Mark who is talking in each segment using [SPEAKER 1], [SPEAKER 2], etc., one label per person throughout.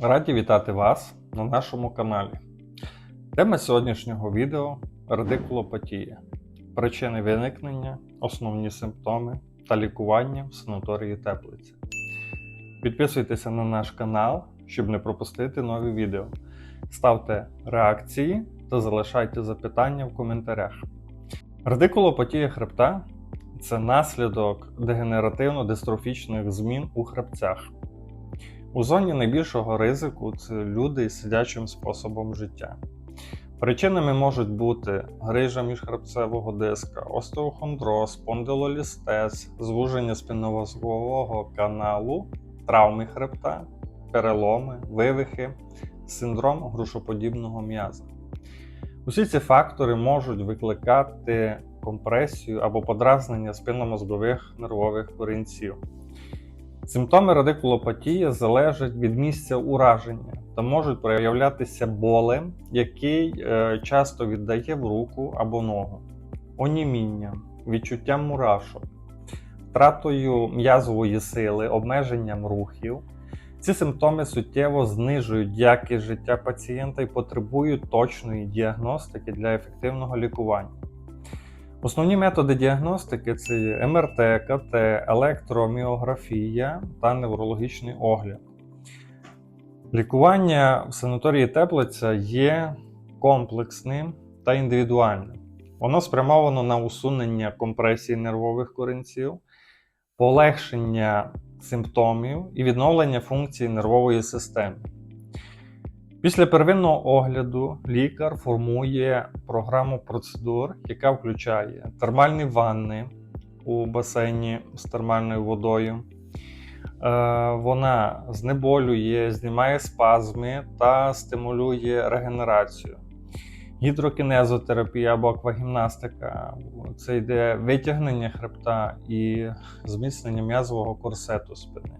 [SPEAKER 1] Раді вітати вас на нашому каналі. Тема сьогоднішнього відео радикулопатія, причини виникнення, основні симптоми та лікування в санаторії Теплиця. Підписуйтеся на наш канал, щоб не пропустити нові відео. Ставте реакції та залишайте запитання в коментарях. Радикулопатія хребта це наслідок дегенеративно-дистрофічних змін у хребцях. У зоні найбільшого ризику це люди із сидячим способом життя. Причинами можуть бути грижа міжхребцевого диска, остеохондроз, спондилолістез, звуження спинномозгового каналу, травми хребта, переломи, вивихи, синдром грушоподібного м'яза. Усі ці фактори можуть викликати компресію або подразнення спинномозгових нервових корінців. Симптоми радикулопатії залежать від місця ураження та можуть проявлятися болем, який е, часто віддає в руку або ногу, онімінням, відчуттям мурашок, втратою м'язової сили, обмеженням рухів. Ці симптоми суттєво знижують якість життя пацієнта і потребують точної діагностики для ефективного лікування. Основні методи діагностики це є МРТ, КТ, електроміографія та неврологічний огляд. Лікування в санаторії Теплиця є комплексним та індивідуальним. Воно спрямовано на усунення компресії нервових корінців, полегшення симптомів і відновлення функції нервової системи. Після первинного огляду лікар формує програму процедур, яка включає термальні ванни у басейні з термальною водою. Е, Вона знеболює, знімає спазми та стимулює регенерацію. Гідрокінезотерапія або аквагімнастика це йде витягнення хребта і зміцнення м'язового корсету спини.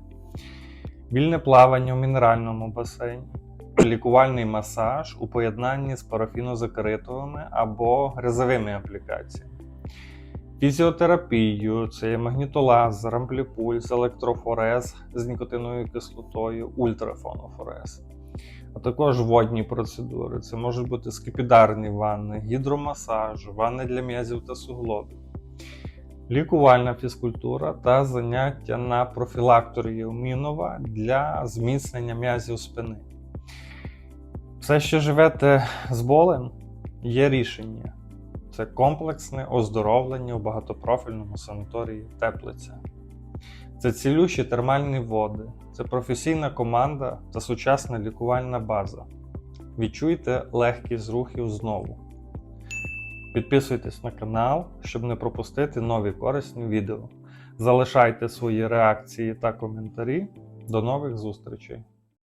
[SPEAKER 1] Вільне плавання у мінеральному басейні лікувальний масаж у поєднанні з парафінозакаритовими або грязовими аплікаціями. Фізіотерапію це є магнітолазер, ампліпульс, електрофорез з нікотиновою кислотою, ультрафонофорез. А також водні процедури. Це можуть бути скипідарні ванни, гідромасаж, ванни для м'язів та суглобів, лікувальна фізкультура та заняття на профілакторії Мінова для зміцнення м'язів спини. Все, що живете з болем, є рішення. Це комплексне оздоровлення у багатопрофільному санаторії Теплиця. Це цілющі термальні води, це професійна команда та сучасна лікувальна база. Відчуйте легкість рухів знову. Підписуйтесь на канал, щоб не пропустити нові корисні відео. Залишайте свої реакції та коментарі. До нових зустрічей!